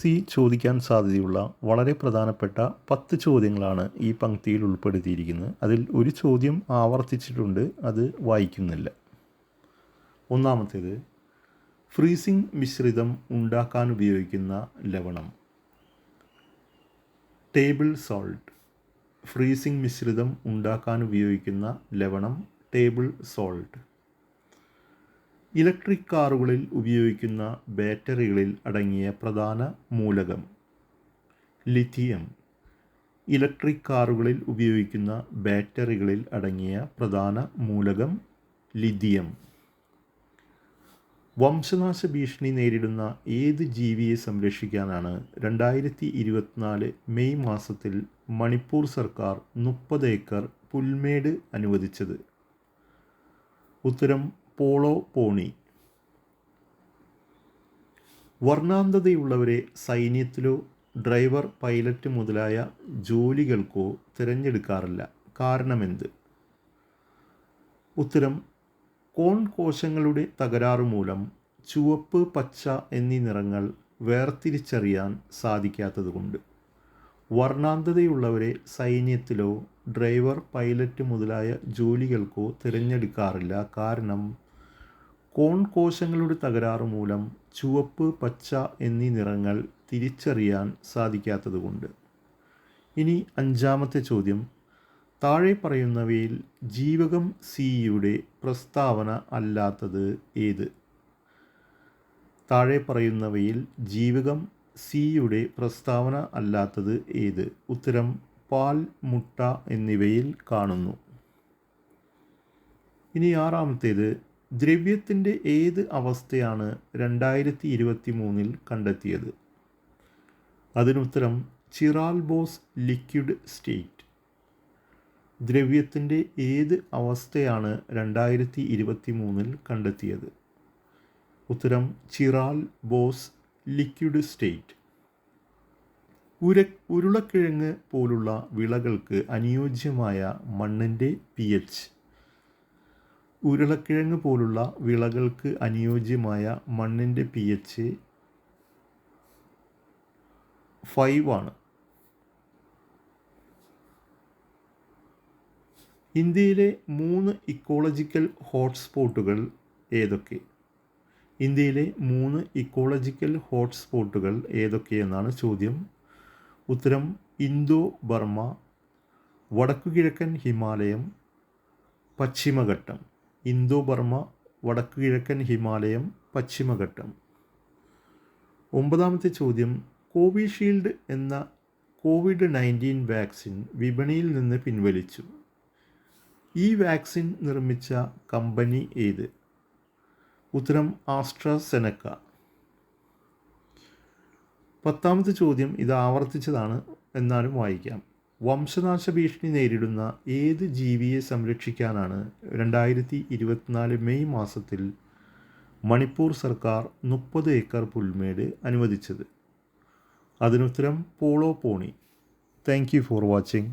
C ചോദിക്കാൻ സാധ്യതയുള്ള വളരെ പ്രധാനപ്പെട്ട പത്ത് ചോദ്യങ്ങളാണ് ഈ പങ്ക്തിയിൽ ഉൾപ്പെടുത്തിയിരിക്കുന്നത്. അതിൽ ഒരു ചോദ്യം ആവർത്തിച്ചിട്ടുണ്ട് അത് വായിക്കുന്നില്ല. ഒന്നാമത്തേത് ഫ്രീസിംഗ് മിശ്രിതം ഉണ്ടാക്കാൻ ഉപയോഗിക്കുന്ന ലവണം. Table salt. ഫ്രീസിംഗ് മിശ്രിതം ഉണ്ടാക്കാൻ ഉപയോഗിക്കുന്ന ലവണം ടേബിൾ സോൾട്ട്. ഇലക്ട്രിക് കാറുകളിൽ ഉപയോഗിക്കുന്ന ബാറ്ററികളിൽ അടങ്ങിയ പ്രധാന മൂലകം ലിഥിയം. ഇലക്ട്രിക് കാറുകളിൽ ഉപയോഗിക്കുന്ന ബാറ്ററികളിൽ അടങ്ങിയ പ്രധാന മൂലകം ലിഥിയം. വംശനാശ ഭീഷണി നേരിടുന്ന ഏത് ജീവിയെ സംരക്ഷിക്കാനാണ് രണ്ടായിരത്തി ഇരുപത്തിനാല് മെയ് മാസത്തിൽ മണിപ്പൂർ സർക്കാർ മുപ്പത് ഏക്കർ പുൽമേട് അനുവദിച്ചത്? ഉത്തരം പോളോ പോണി. വർണാന്തതയുള്ളവരെ സൈന്യത്തിലോ ഡ്രൈവർ പൈലറ്റ് മുതലായ ജോലികൾക്കോ തിരഞ്ഞെടുക്കാറില്ല. കാരണമെന്ത്? ഉത്തരം കോൺ കോശങ്ങളുടെ തകരാറ് മൂലം ചുവപ്പ് പച്ച എന്നീ നിറങ്ങൾ വേർതിരിച്ചറിയാൻ സാധിക്കാത്തതുകൊണ്ട്. വർണാന്തതയുള്ളവരെ സൈന്യത്തിലോ ഡ്രൈവർ പൈലറ്റ് മുതലായ ജോലികൾക്കോ തിരഞ്ഞെടുക്കാറില്ല. കാരണം കോൺ കോശങ്ങളുടെ തകരാറ് മൂലം ചുവപ്പ് പച്ച എന്നീ നിറങ്ങൾ തിരിച്ചറിയാൻ സാധിക്കാത്തതുകൊണ്ട്. ഇനി അഞ്ചാമത്തെ ചോദ്യം. താഴെ പറയുന്നവയിൽ ജീവകം സിയുടെ പ്രസ്താവന അല്ലാത്തത് ഏത്? താഴെ പറയുന്നവയിൽ ജീവകം സിയുടെ പ്രസ്താവന അല്ലാത്തത് ഏത്? ഉത്തരം പാൽ മുട്ട എന്നിവയിൽ കാണുന്നു. ഇനി ആറാമത്തേത്. ദ്രവ്യത്തിന്റെ ഏത് അവസ്ഥയാണ് രണ്ടായിരത്തി ഇരുപത്തി മൂന്നിൽ കണ്ടെത്തിയത്? അതിനുത്തരം ചിറാൽ ബോസ് ലിക്വിഡ് സ്റ്റേറ്റ്. ദ്രവ്യത്തിന്റെ ഏത് അവസ്ഥയാണ് രണ്ടായിരത്തി ഇരുപത്തി മൂന്നിൽ കണ്ടെത്തിയത്? ഉത്തരം ചിറാൽ ബോസ് ലിക്വിഡ് സ്റ്റേറ്റ്. ഉര ഉരുളക്കിഴങ്ങ് പോലുള്ള വിളകൾക്ക് അനുയോജ്യമായ മണ്ണിന്റെ പി എച്ച് ഉരുളക്കിഴങ്ങ് പോലുള്ള വിളകൾക്ക് അനുയോജ്യമായ മണ്ണിന്റെ പി എച്ച് ഫൈവ് ആണ്. ഇന്ത്യയിലെ മൂന്ന് ഇക്കോളജിക്കൽ ഹോട്ട്സ്പോട്ടുകൾ ഏതൊക്കെ? ഇന്ത്യയിലെ മൂന്ന് ഇക്കോളജിക്കൽ ഹോട്ട്സ്പോട്ടുകൾ ഏതൊക്കെയെന്നാണ് ചോദ്യം. ഉത്തരം ഇന്തോ ബർമ്മ വടക്കുകിഴക്കൻ ഹിമാലയം പശ്ചിമഘട്ടം. ഇന്തോ ബർമ്മ വടക്കുകിഴക്കൻ ഹിമാലയം പശ്ചിമഘട്ടം. ഒമ്പതാമത്തെ ചോദ്യം കോവിഷീൽഡ് എന്ന കോവിഡ് നയന്റീൻ വാക്സിൻ വിപണിയിൽ നിന്ന് പിൻവലിച്ചു. ഈ വാക്സിൻ നിർമ്മിച്ച കമ്പനി ഏത്? ഉത്തരം ആസ്ട്രസെനക്ക. പത്താമത്തെ ചോദ്യം ഇത് ആവർത്തിച്ചതാണ് എന്നാലും വായിക്കാം. വംശനാശ ഭീഷണി നേരിടുന്ന ഏത് ജീവിയെ സംരക്ഷിക്കാനാണ് രണ്ടായിരത്തി ഇരുപത്തിനാല് മെയ് മാസത്തിൽ മണിപ്പൂർ സർക്കാർ മുപ്പത് ഏക്കർ പുൽമേട് അനുവദിച്ചത്? അതിനുത്തരം polo pony. Thank for watching.